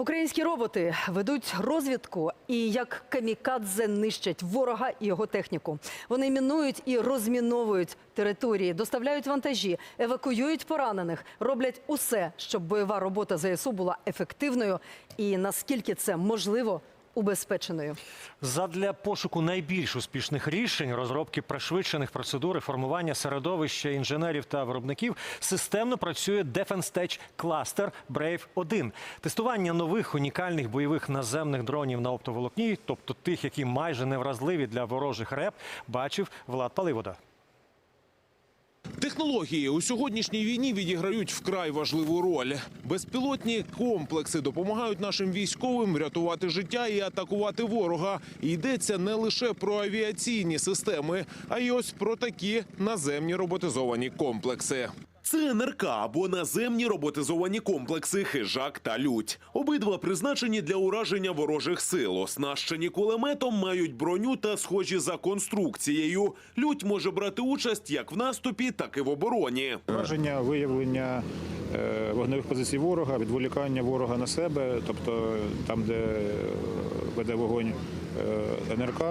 Українські роботи ведуть розвідку і як камікадзе нищать ворога і його техніку. Вони мінують і розміновують території, доставляють вантажі, евакуюють поранених, роблять усе, щоб бойова робота ЗСУ була ефективною і наскільки це можливо убезпеченою. Задля пошуку найбільш успішних рішень, розробки пришвидшених процедур і формування середовища інженерів та виробників системно працює Defense Tech Cluster Brave 1 Тестування нових унікальних бойових наземних дронів на оптоволокні, тобто тих, які майже невразливі для ворожих реп, бачив Влад Паливода. Технології у сьогоднішній війні відіграють вкрай важливу роль. Безпілотні комплекси допомагають нашим військовим врятувати життя і атакувати ворога. Йдеться не лише про авіаційні системи, а й ось про такі наземні роботизовані комплекси. Це НРК або наземні роботизовані комплекси хижак та лють. Обидва призначені для ураження ворожих сил. Оснащені кулеметом, мають броню та схожі за конструкцією. Лють може брати участь як в наступі, так і в обороні. Враження, виявлення е, вогневих позицій ворога, відволікання ворога на себе, тобто там, де е, веде вогонь е, НРК,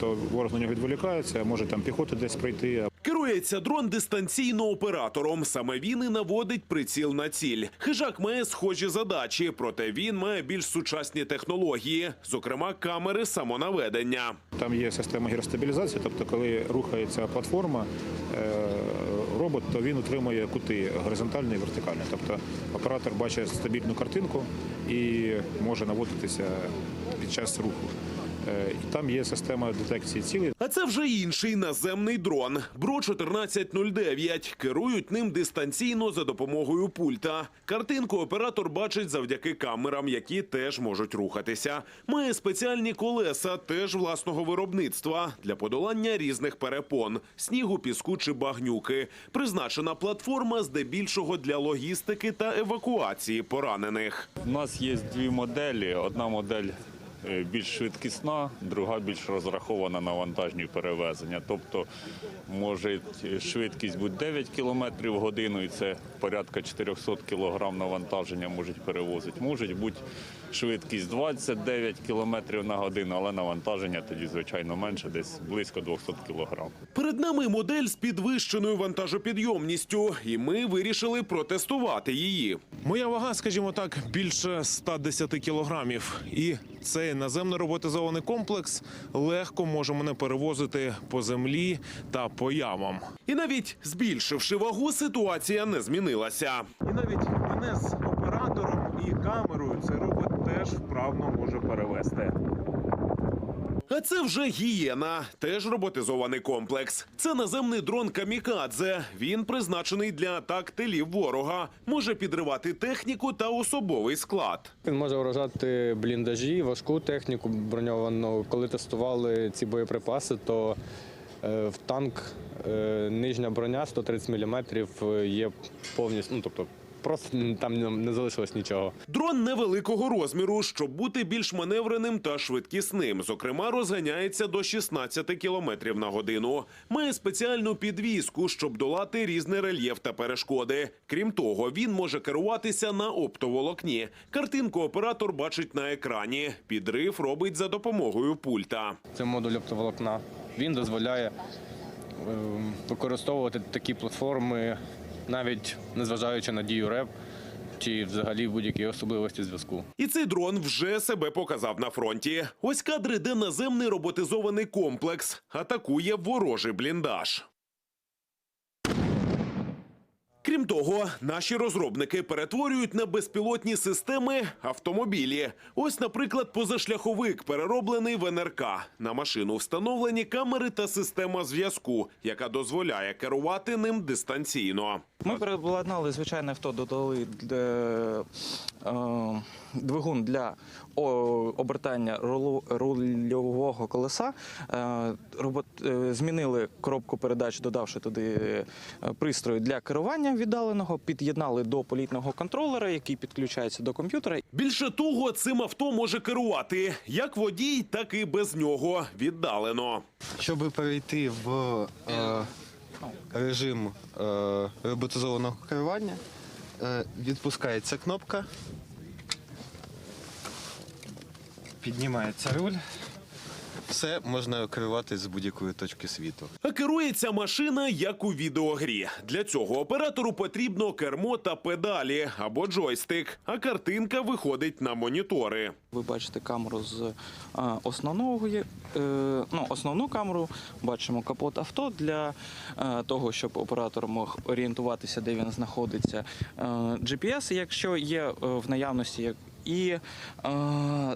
то ворог на нього відволікається, може там піхота десь прийти. Керується дрон дистанційно оператором. Саме він і наводить приціл на ціль. Хижак має схожі задачі, проте він має більш сучасні технології, зокрема камери самонаведення. Там є система гіростабілізації, тобто коли рухається платформа, е, робот, то він утримує кути горизонтальні і вертикальні. Тобто оператор бачить стабільну картинку і може наводитися під час руху. Е, І там є система детекції цілей. А це вже інший наземний дрон. Бро 1409 Керують ним дистанційно за допомогою пульта. Картинку оператор бачить завдяки камерам, які теж можуть рухатися. Має спеціальні колеса, теж власного виробництва для подолання різних перепон снігу, піску чи багнюки. Призначена платформа здебільшого для логістики та евакуації поранених. У нас є дві моделі. Одна модель більш швидкісна, друга більш розрахована на вантажні перевезення. Тобто може швидкість бути 9 км в годину, і це порядка 400 кг навантаження можуть перевозити. Можуть бути швидкість 29 км на годину, але навантаження тоді, звичайно, менше, десь близько 200 кг. Перед нами модель з підвищеною вантажопідйомністю, і ми вирішили протестувати її. Моя вага, скажімо так, більше 110 кілограмів. І цей наземно роботизований комплекс легко може мене перевозити по землі та по ямам. І навіть збільшивши вагу, ситуація не змінилася. І навіть мене з оператором і камерою цей робот теж вправно може перевезти. А це вже гієна, теж роботизований комплекс. Це наземний дрон Камікадзе. Він призначений для атак тилів ворога, може підривати техніку та особовий склад. Він може вражати бліндажі, важку техніку броньовану. Коли тестували ці боєприпаси, то е, в танк е, нижня броня 130 мм є повністю, ну тобто просто там не залишилось нічого. Дрон невеликого розміру, щоб бути більш маневреним та швидкісним. Зокрема, розганяється до 16 км на годину. Має спеціальну підвіску, щоб долати різний рельєф та перешкоди. Крім того, він може керуватися на оптоволокні. Картинку оператор бачить на екрані. Підрив робить за допомогою пульта. Це модуль оптоволокна. Він дозволяє е, використовувати такі платформи, навіть незважаючи на дію РЕП чи взагалі будь-які особливості зв'язку. І цей дрон вже себе показав на фронті. Ось кадри, де наземний роботизований комплекс атакує ворожий бліндаж. Крім того, наші розробники перетворюють на безпілотні системи автомобілі. Ось, наприклад, позашляховик перероблений в НРК. На машину встановлені камери та система зв'язку, яка дозволяє керувати ним дистанційно. Ми переобладнали звичайне авто, додали е, е, двигун для обертання рульового колеса. Е, змінили коробку передач, додавши туди пристрої для керування віддаленого, під'єднали до політного контролера, який підключається до комп'ютера. Більше того, цим авто може керувати як водій, так і без нього віддалено. Щоб перейти в е, режим е, роботизованого керування, е, відпускається кнопка, Піднімається руль. Все можна керувати з будь-якої точки світу. А керується машина як у відеогрі. Для цього оператору потрібно кермо та педалі або джойстик, а картинка виходить на монітори. Ви бачите камеру з е, основного, е, ну, основну камеру, бачимо капот авто для е, того, щоб оператор мог орієнтуватися, де він знаходиться. Е, GPS, якщо є в наявності, як- і е,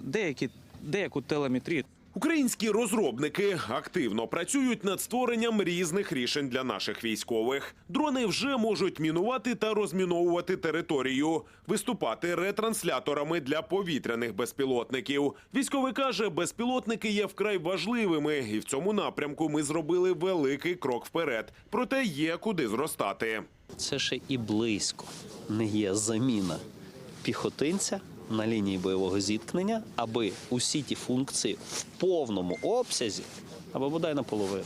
деякі, деяку телеметрію. Українські розробники активно працюють над створенням різних рішень для наших військових. Дрони вже можуть мінувати та розміновувати територію, виступати ретрансляторами для повітряних безпілотників. Військовий каже, безпілотники є вкрай важливими, і в цьому напрямку ми зробили великий крок вперед. Проте є куди зростати. це ще і близько не є заміна піхотинця на лінії бойового зіткнення, аби усі ті функції в повному обсязі, або бодай наполовину.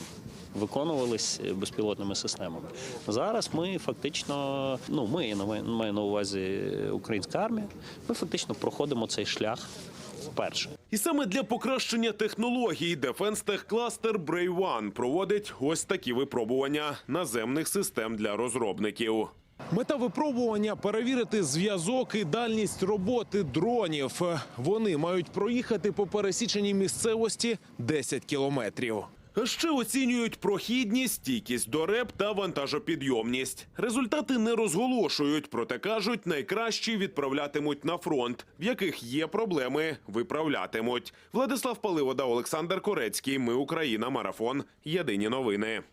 Виконувались безпілотними системами. Зараз ми фактично, ну ми маю- на увазі українська армія. Ми фактично проходимо цей шлях вперше. І саме для покращення технологій Cluster Brave One проводить ось такі випробування наземних систем для розробників. Мета випробування перевірити зв'язок і дальність роботи дронів. Вони мають проїхати по пересіченій місцевості 10 кілометрів. Ще оцінюють прохідність, стійкість до реп та вантажопідйомність. Результати не розголошують, проте кажуть, найкращі відправлятимуть на фронт, в яких є проблеми, виправлятимуть. Владислав Паливода, Олександр Корецький. Ми Україна. Марафон. Єдині новини.